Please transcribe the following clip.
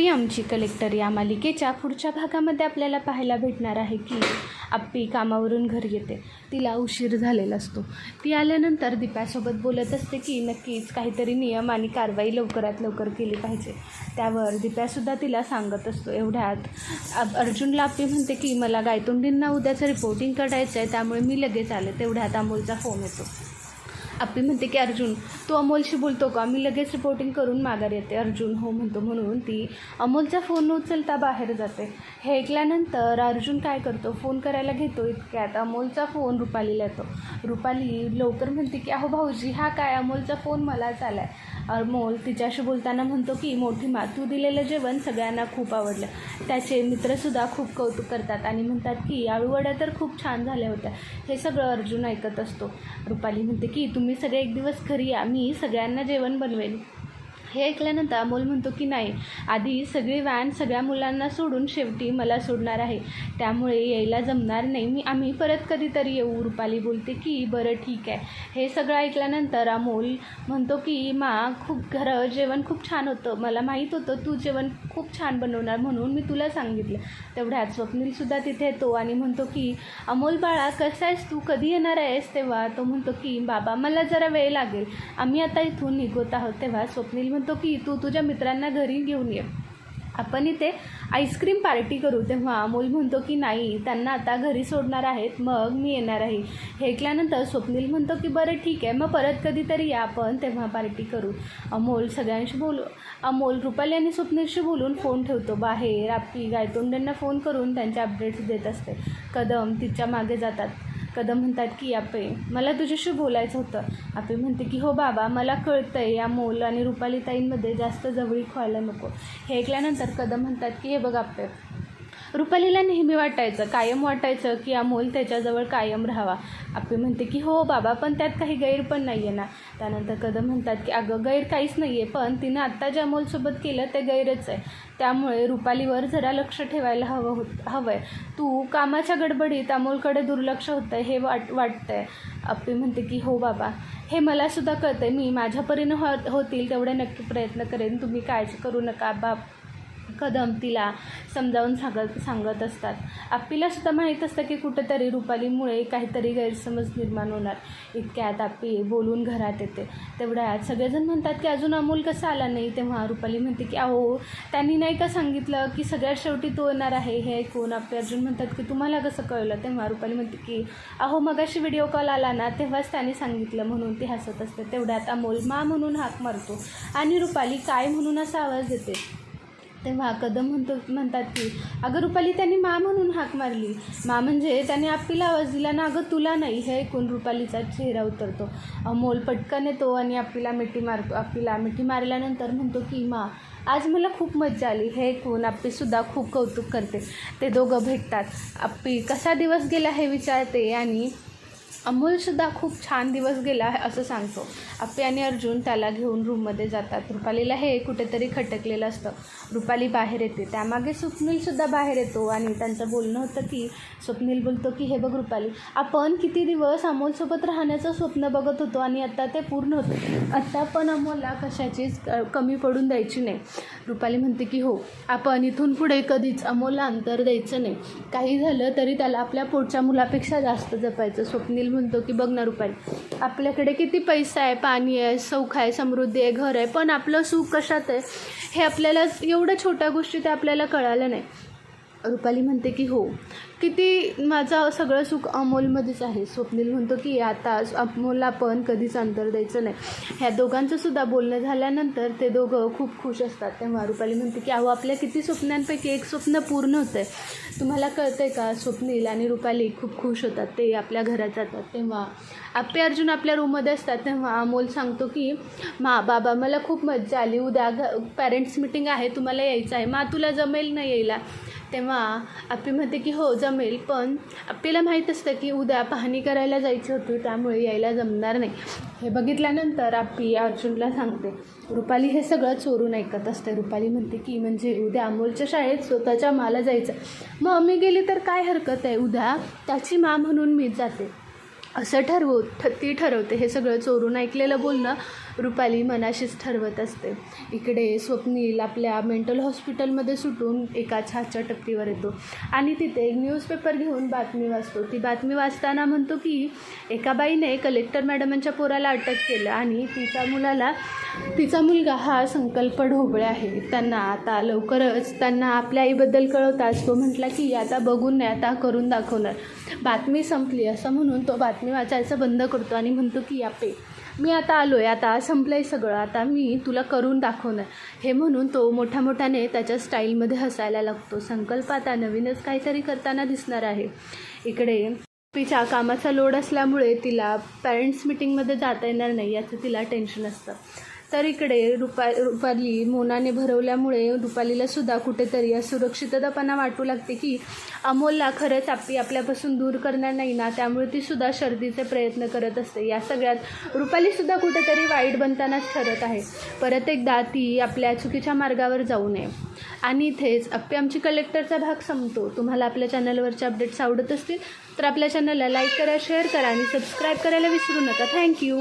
अप्पी आमची कलेक्टर या मालिकेच्या पुढच्या भागामध्ये आपल्याला पाहायला भेटणार आहे की आप्पी कामावरून घरी येते. तिला उशीर झालेला असतो. ती आल्यानंतर दीपासोबत बोलत असते की नक्कीच काहीतरी नियम आणि कारवाई लवकरात लवकर केली पाहिजे. त्यावर दीप्यासुद्धा तिला सांगत असतो. एवढ्यात अर्जुनला आप्पी म्हणते की मला गायतोंडींना उद्याचं रिपोर्टिंग करायचं आहे त्यामुळे मी लगेच आले. तेवढ्यात अमोलचा फोन येतो. आपली म्हणते की अर्जुन तू अमोलशी बोलतो का? मी लगेच रिपोर्टिंग करून माघार येते. अर्जुन हो म्हणतो. म्हणून ती अमोलचा फोन न उचलता बाहेर जाते. हे ऐकल्यानंतर अर्जुन काय करतो? फोन करायला घेतो इतक्यात. अमोलचा फोन रुपालीला येतो. रुपाली लवकर म्हणते की अहो भाऊजी हा काय? अमोलचा फोन मलाच आला आहे अमोल तिच्याशी बोलताना म्हणतो की मोठी मा तू दिलेलं जेवण सगळ्यांना खूप आवडलं. त्याचे मित्रसुद्धा खूप कौतुक करतात आणि म्हणतात की आळूवड्या तर खूप छान झाल्या होत्या. हे सगळं अर्जुन ऐकत असतो. रुपाली म्हणते की तुम्ही सगळे एक दिवस घरी या. मी सगळ्यांना जेवण बनवेन. हे ऐकल्यानंतर अमोल म्हणतो की नाही आधी सगळी व्हॅन सगळ्या मुलांना सोडून शेवटी मला सोडणार आहे. त्यामुळे यायला जमणार नाही. मी आम्ही परत कधीतरी येऊ. रुपाली बोलते की बरं ठीक आहे. हे सगळं ऐकल्यानंतर अमोल म्हणतो की मा खूप घरं जेवण खूप छान होतं. मला माहीत होतं तू जेवण खूप छान बनवणार म्हणून मी तुला सांगितलं. तेवढ्यात स्वप्नीलसुद्धा तिथे येतो आणि म्हणतो की अमोल बाळा कसा आहेस तू? कधी येणार आहेस तेव्हा? तो म्हणतो की बाबा मला जरा वेळ लागेल. आम्ही आता इथून निघत आहोत. तेव्हा स्वप्नील म्हणतो की तू तुझ्या मित्रांना घरी घेऊन ये. आपण इथे आईस्क्रीम पार्टी करू तेव्हा अमोल म्हणतो की नाही त्यांना आता घरी सोडणार आहेत मग मी येणार आहे. हे ऐकल्यानंतर स्वप्नील म्हणतो की बरं ठीक आहे मग परत कधीतरी या आपण तेव्हा पार्टी करू. अमोल सगळ्यांशी बोलू अमोल रुपाली आणि स्वप्नीलशी बोलून फोन ठेवतो. बाहेर आपली गायतोंड्यांना फोन करून त्यांचे अपडेट्स देत असते. कदम तिच्यामागे जातात. कदम म्हणतात की आपे मला तुझ्याशी बोलायचं होतं. आपे म्हणते की हो बाबा मला कळतंय या मोल आणि रुपाली ताईंमध्ये जास्त जवळीक व्हायला नको. हे ऐकल्यानंतर कदम म्हणतात की हे बघ आपे रुपालीला नेहमी वाटायचं कायम वाटायचं की अमोल त्याच्याजवळ कायम राहावा. आपे म्हणते की हो बाबा पण त्यात काही गैर पण नाही आहे ना. त्यानंतर कदम म्हणतात की अगं गैर काहीच नाही आहे पण तिनं आत्ता ज्या अमोलसोबत केलं ते गैरच आहे. त्यामुळे रुपालीवर जरा लक्ष ठेवायला हवं होत हवं आहे तू कामाच्या गडबडीत अमोलकडे दुर्लक्ष होतं आहे हे वाट वाटतं आहे अप्पी म्हणते की हो बाबा हे मलासुद्धा कळतं आहे मी माझ्या परीनं हो होतील तेवढे नक्की प्रयत्न करेन. तुम्ही काळजी करू नका बाप. कदम तिला समजावून सांगत सांगत असतात. आप्पीलासुद्धा माहीत असतं की कुठेतरी रुपालीमुळे काहीतरी गैरसमज निर्माण होणार. इतक्यात आप्पी बोलून घरात येते. तेवढ्यात सगळेजण म्हणतात की अजून अमोल कसा आला नाही? तेव्हा रुपाली म्हणते की अहो त्यांनी नाही का सांगितलं की सगळ्यात शेवटी तो येणार आहे? हे ऐकून आपले अर्जुन म्हणतात की तुम्हाला कसं कळलं? तेव्हा रुपाली म्हणते की अहो मगाशी व्हिडिओ कॉल आला ना तेव्हाच त्याने सांगितलं म्हणून ती हसत असते. तेवढ्यात अमोल मा म्हणून हाक मारतो आणि रुपाली काय म्हणून असा आवाज देते? तेव्हा कदम म्हणतो म्हणतात की अगं रुपाली त्यांनी मा म्हणून हाक मारली. मा म्हणजे त्याने आप्पीला आवाज दिला ना अगं तुला नाही हे ऐकून रुपालीचा चेहरा उतरतो. अमोल पटकन येतो आणि आप्पीला मिठी मारतो आप्पीला मिठी मारल्यानंतर म्हणतो की मा आज मला खूप मज्जा आली. हे ऐकून आप्पीसुद्धा खूप कौतुक करते. ते दोघं भेटतात. आप्पी कसा दिवस गेला हे विचारते आणि अमोलसुद्धा खूप छान दिवस गेला असं सांगतो. आप्पी आणि अर्जुन त्याला घेऊन रूममध्ये जातात. रुपालीला हे कुठेतरी खटकलेलं असतं. रुपाली बाहेर येते. त्यामागे स्वप्नीलसुद्धा बाहेर येतो आणि त्यांचं बोलणं होतं की स्वप्नील बोलतो की हे बघ रुपाली आपण किती दिवस अमोलसोबत राहण्याचं स्वप्न बघत होतो आणि आत्ता ते पूर्ण होतं. आत्ता पण अमोलला कशाचीच क- कमी पडून द्यायची नाही. रुपाली म्हणते की हो आपण इथून पुढे कधीच अमोलला अंतर द्यायचं नाही. काही झालं तरी त्याला आपल्या पोटच्या मुलापेक्षा जास्त जपायचं. स्वप्नील म्हणतो की बघ ना रुपाली आपल्याकडे किती पैसा आहे पाणी आहे सौख आहे समृद्धी आहे घर आहे पण आपलं सुख कशात आहे हे आपल्याला एवढ्या छोट्या गोष्टी ते आपल्याला कळालं नाही. रुपाली म्हणते की हो किती माझं सगळं सुख अमोलमध्येच आहे. स्वप्नील म्हणतो की आता अमोलला पण कधीच अंतर द्यायचं नाही. ह्या दोघांचं सुद्धा बोलणं झाल्यानंतर ते दोघं खूप खुश असतात. तेव्हा रुपाली म्हणते की अहो आपल्या किती स्वप्नांपैकी एक स्वप्न पूर्ण होतं आहे तुम्हाला कळतं आहे का स्वप्नील आणि रुपाली खूप खुश होतात. ते आपल्या घरात जातात. तेव्हा आपे अर्जुन आपल्या रूममध्ये असतात. तेव्हा अमोल सांगतो की मा बाबा मला खूप मज्जा आली. उद्या घ पॅरेंट्स मिटिंग आहे. तुम्हाला यायचं आहे. मा तुला जमेल ना यायला? तेव्हा आप्पी म्हणते की हो जमेल पण आप्पीला माहीत असतं की उद्या पाहणी करायला जायची होती त्यामुळे यायला जमणार नाही. हे बघितल्यानंतर आप्पी अर्जुनला सांगते रुपाली हे सगळं चोरून ऐकत असते रुपाली म्हणते की म्हणजे उद्या अमोलच्या शाळेत स्वतःच्या माला जायचं. मग मी गेली तर काय हरकत आहे उद्या? त्याची मा म्हणून मी जाते. असं ठरवू ठ ती ठरवते हे सगळं चोरून ऐकलेलं बोलणं रुपाली मनाशीच ठरवत असते. इकडे स्वप्नील आपल्या मेंटल हॉस्पिटलमध्ये सुटून एका छाच्या टपरीवर येतो. आणि तिथे एक न्यूजपेपर घेऊन बातमी वाचतो. ती बातमी वाचताना म्हणतो की एका बाईने कलेक्टर मॅडमांच्या पोराला अटक केलं आणि तिच्या मुलाला तिचा मुलगा हा संकल्प ढोबळे आहे. त्यांना आता लवकरच त्यांना आपल्या आईबद्दल कळवताच. तो म्हटला की आता बघून नाही आता करून दाखवणार. बातमी संपली. असं म्हणून तो बातमी वाचायचं बंद करतो आणि म्हणतो की आपे मी आता आलो आहे आता संपलं आहे सगळं. आता मी तुला करून दाखवणार. हे म्हणून तो मोठ्या मोठ्याने त्याच्या स्टाईलमध्ये हसायला लागतो. संकल्प आता नवीनच काहीतरी करताना दिसणार आहे. इकडे तिच्या कामाचा लोड असल्यामुळे तिला पॅरेंट्स मिटिंगमध्ये जाता येणार नाही याचं तिला टेन्शन असतं. तर इकडे रुपा रुपाली मोनाने भरवल्यामुळे रुपालीला सुद्धा कुठेतरी असुरक्षिततापणा वाटू लागते की अमोलला खरंच आपली आपल्यापासून दूर करणार नाही ना त्यामुळे ती सुद्धा शर्दीचे प्रयत्न करत असते. या सगळ्यात रुपालीसुद्धा कुठेतरी वाईट बनतानाच ठरत आहे. परत एकदा ती आपल्या चुकीच्या मार्गावर जाऊ नये. आणि इथेच अप्पे आमची कलेक्टरचा भाग संपतो. तुम्हाला आपल्या चॅनलवरचे अपडेट्स आवडत असतील तर आपल्या चॅनलला लाईक करा शेअर करा आणि सबस्क्राईब करायला विसरू नका. थँक्यू